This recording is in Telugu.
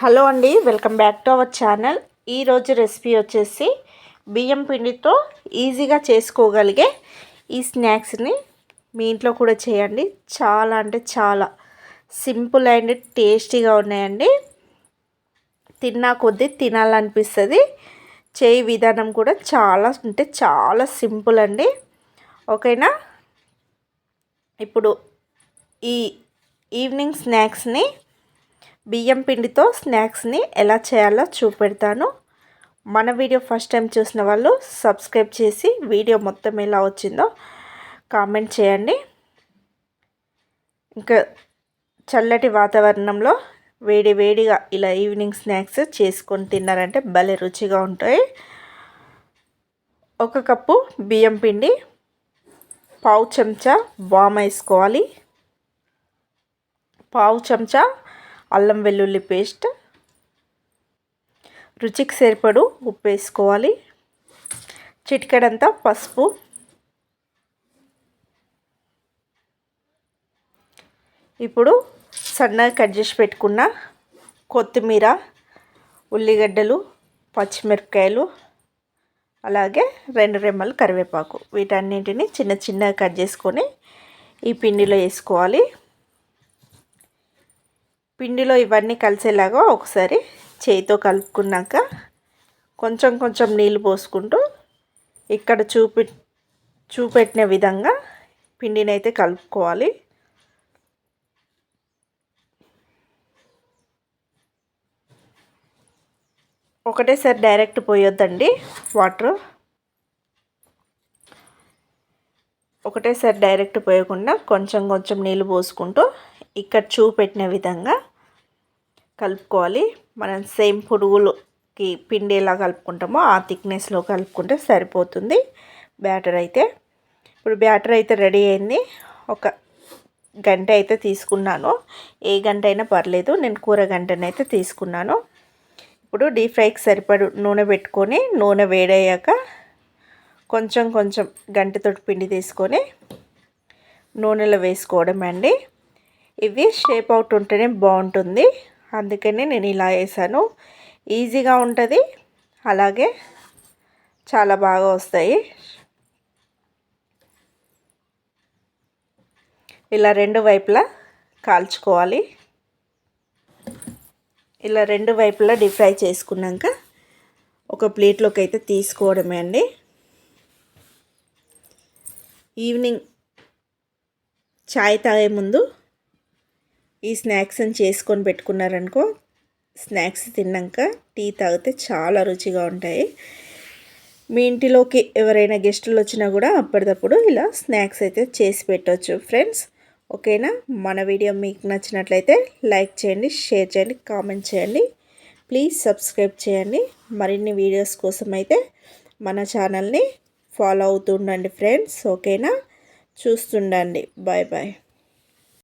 హలో అండి welcome back to our channel. ఈరోజు రెసిపీ వచ్చేసి బియ్యం పిండితో ఈజీగా చేసుకోగలిగే ఈ స్నాక్స్ని మీ ఇంట్లో కూడా చేయండి. చాలా అంటే చాలా సింపుల్ అండ్ టేస్టీగా ఉన్నాయండి. తిన్నా కొద్దీ తినాలనిపిస్తుంది. చేయి విధానం కూడా చాలా అంటే చాలా సింపుల్ అండి. ఓకేనా? ఇప్పుడు ఈ ఈవినింగ్ స్నాక్స్ని బియ్యం పిండితో స్నాక్స్ని ఎలా చేయాలో చూపెడతాను. మన వీడియో ఫస్ట్ టైం చూసిన వాళ్ళు సబ్స్క్రైబ్ చేసి వీడియో మొత్తం ఎలా వచ్చిందో కామెంట్ చేయండి. ఇంకా చల్లటి వాతావరణంలో వేడి వేడిగా ఇలా ఈవినింగ్ స్నాక్స్ చేసుకొని తిన్నారంటే భలే రుచిగా ఉంటాయి. ఒక కప్పు బియ్యం పిండి పావు చెంచా వామ్ వేసుకోవాలి. పావు చెంచా అల్లం వెల్లుల్లి పేస్ట్. రుచికి సరిపడు ఉప్పు వేసుకోవాలి. చిటికెడంతా పసుపు. ఇప్పుడు సన్నగా కట్ చేసి పెట్టుకున్న కొత్తిమీర ఉల్లిగడ్డలు పచ్చిమిరపకాయలు అలాగే రెండు రెమ్మలు కరివేపాకు. వీటన్నింటిని చిన్న చిన్నగా కట్ చేసుకొని ఈ పిండిలో వేసుకోవాలి. పిండిలో ఇవన్నీ కలిసేలాగా ఒకసారి చేయితో కలుపుకున్నాక కొంచెం కొంచెం నీళ్ళు పోసుకుంటూ ఇక్కడ చూపి చూపెట్టిన విధంగా పిండిని అయితే కలుపుకోవాలి. ఒకటేసారి డైరెక్ట్ పోయొద్దండి వాటర్. ఒకటేసారి డైరెక్ట్ పోయకుండా కొంచెం కొంచెం నీళ్ళు పోసుకుంటూ ఇక్కడ చూపెట్టిన విధంగా కలుపుకోవాలి. మనం సేమ్ పురుగులుకి పిండి ఎలా కలుపుకుంటామో ఆ థిక్నెస్లో కలుపుకుంటే సరిపోతుంది. బ్యాటర్ అయితే. ఇప్పుడు బ్యాటర్ అయితే రెడీ అయింది. ఒక గంట అయితే తీసుకున్నాను. ఏ గంట అయినా పర్లేదు. నేను కూర గంటనైతే తీసుకున్నాను. ఇప్పుడు డీప్ ఫ్రైకి సరిపడు నూనె పెట్టుకొని నూనె వేడయ్యాక కొంచెం కొంచెం గంటతోటి పిండి తీసుకొని నూనెలో వేసుకోవడం అండి ఇవి షేప్ అవుట్ ఉంటేనే బాగుంటుంది. అందుకనే నేను ఇలా వేసాను. ఈజీగా ఉంటుంది. అలాగే చాలా బాగా వస్తాయి. ఇలా రెండు వైపులా కాల్చుకోవాలి. ఇలా రెండు వైపులా డీప్ ఫ్రై చేసుకున్నాక ఒక ప్లేట్లోకి అయితే తీసుకోవడమే అండి. ఈవినింగ్ చాయ్ తాగే ముందు ఈ స్నాక్స్ని చేసుకొని పెట్టుకున్నారనుకో స్నాక్స్ తిన్నాక టీ తాగితే చాలా రుచిగా ఉంటాయి. మీ ఇంటిలోకి ఎవరైనా గెస్టులు వచ్చినా కూడా అప్పటికప్పుడు ఇలా స్నాక్స్ అయితే చేసి పెట్టవచ్చు ఫ్రెండ్స్ ఓకేనా? మన వీడియో మీకు నచ్చినట్లయితే లైక్ చేయండి షేర్ చేయండి కామెంట్ చేయండి. ప్లీజ్ సబ్స్క్రైబ్ చేయండి. మరిన్ని వీడియోస్ కోసం అయితే మన ఛానల్ని ఫాలో అవుతుండండి ఫ్రెండ్స్ ఓకేనా? చూస్తుండండి. Bye bye.